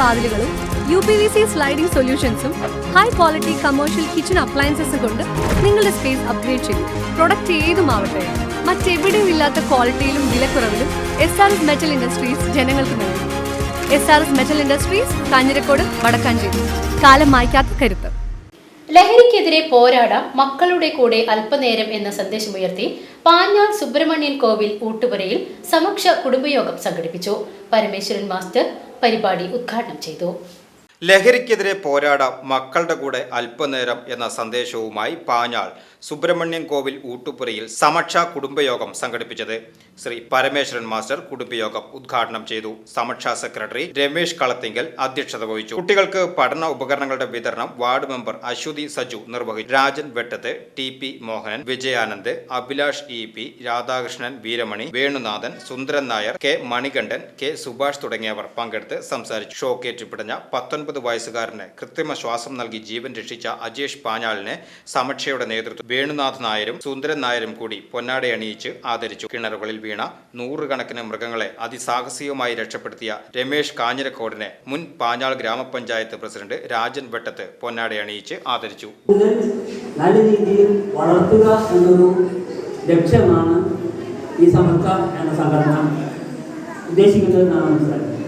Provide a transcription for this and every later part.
വാതിലുകളും U P V C sliding സൊല്യൂഷൻസും high quality commercial kitchen അപ്ലയൻസസും കൊണ്ട് നിങ്ങളുടെ സ്പേസ് അപ്ഗ്രേഡ് ചെയ്യും പ്രൊഡക്റ്റ് ഏതുമാവട്ടെ മറ്റെവിടെയും ഇല്ലാത്ത ക്വാളിറ്റിയിലും വിലക്കുറവിലും S R S Metal Industries ജനങ്ങൾക്ക് നൽകും. S R S Metal Industries Kanjirakode Vadakkanchery. കാലം മായ്ക്കാത്ത കരുത്ത്. ലഹരിക്കെതിരെ പോരാടാം മക്കളുടെ കൂടെ അല്പനേരം എന്ന സന്ദേശമുയർത്തി പാഞ്ഞാൾ സുബ്രഹ്മണ്യൻ കോവിൽ ഊട്ടുപുരയിൽ സമക്ഷ കുടുംബയോഗം സംഘടിപ്പിച്ചു. പരമേശ്വരൻ മാസ്റ്റർ പരിപാടി ഉദ്ഘാടനം ചെയ്തു. ലഹരിക്കെതിരെ പോരാടാം മക്കളുടെ കൂടെ അല്പനേരം എന്ന സന്ദേശവുമായി പാഞ്ഞാൾ സുബ്രഹ്മണ്യം കോവിൽ ഊട്ടുപുരയിൽ സമക്ഷ കുടുംബയോഗം സംഘടിപ്പിച്ചത്. ശ്രീ പരമേശ്വരൻ മാസ്റ്റർ കുടുംബയോഗം ഉദ്ഘാടനം ചെയ്തു. സമക്ഷ സെക്രട്ടറി രമേശ് കളത്തിങ്കൽ അധ്യക്ഷത വഹിച്ചു. കുട്ടികൾക്ക് പഠന ഉപകരണങ്ങളുടെ വിതരണം വാർഡ് മെമ്പർ അശ്വതി സജു നിർവഹിച്ചു. Rajan Vettath T P Mohanan Vijayanand Abhilash E P Radhakrishnan Veeramani Venunathan Sundaran Nair K Manikandan K Subhash തുടങ്ങിയവർ പങ്കെടുത്ത് സംസാരിച്ചു. ഷോക്കേറ്റ് പിടഞ്ഞ പത്തൊൻപത് വയസ്സുകാരന് കൃത്രിമ ശ്വാസം നൽകി ജീവൻ രക്ഷിച്ച അജേഷ് പാഞ്ഞാളിനെ സമക്ഷയുടെ നേതൃത്വം വേണുനാഥ് നായരും സുന്ദരൻ നായരും കൂടി പൊന്നാടെ അണിയിച്ച് ആദരിച്ചു. കിണറുകളിൽ വീണ നൂറുകണക്കിന് മൃഗങ്ങളെ അതിസാഹസികമായി രക്ഷപ്പെടുത്തിയ രമേഷ് കാഞ്ഞിരക്കോടിനെ മുൻ പാഞ്ഞാൾ ഗ്രാമപഞ്ചായത്ത് പ്രസിഡന്റ് രാജൻ വെട്ടത്ത് പൊന്നാടെ അണിയിച്ച് ആദരിച്ചു. നല്ല രീതിയിൽ വളർത്തുക ലക്ഷ്യമാണ് ഈ സമത്വ സംഘടന ഉദ്ദേശിക്കുന്നത് എന്നാണ് മനസ്സിലാക്കുന്നത്.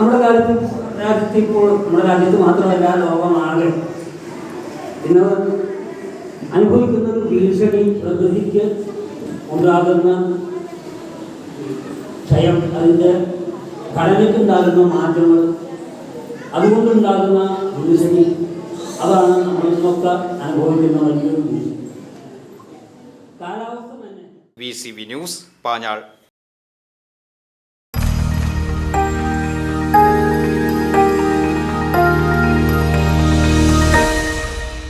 നമ്മുടെ കാലത്ത് രാജ്യത്ത് ഇപ്പോൾ നമ്മുടെ രാജ്യത്ത് മാത്രമല്ല ലോകമാകെ ഇന്ന് അനുഭവിക്കുന്ന ഒരു ഭീഷണി പ്രകൃതിക്ക് ഉണ്ടാകുന്ന ക്ഷയം അതിന്റെ ഘടനയ്ക്കുണ്ടാകുന്ന മാറ്റങ്ങൾ അതുകൊണ്ടുണ്ടാകുന്ന ഭീഷണി അതാണ് നമ്മളൊക്കെ അനുഭവിക്കുന്ന വലിയൊരു ഭീഷണി. കാലാവസ്ഥ തന്നെ. V C V news Panjal.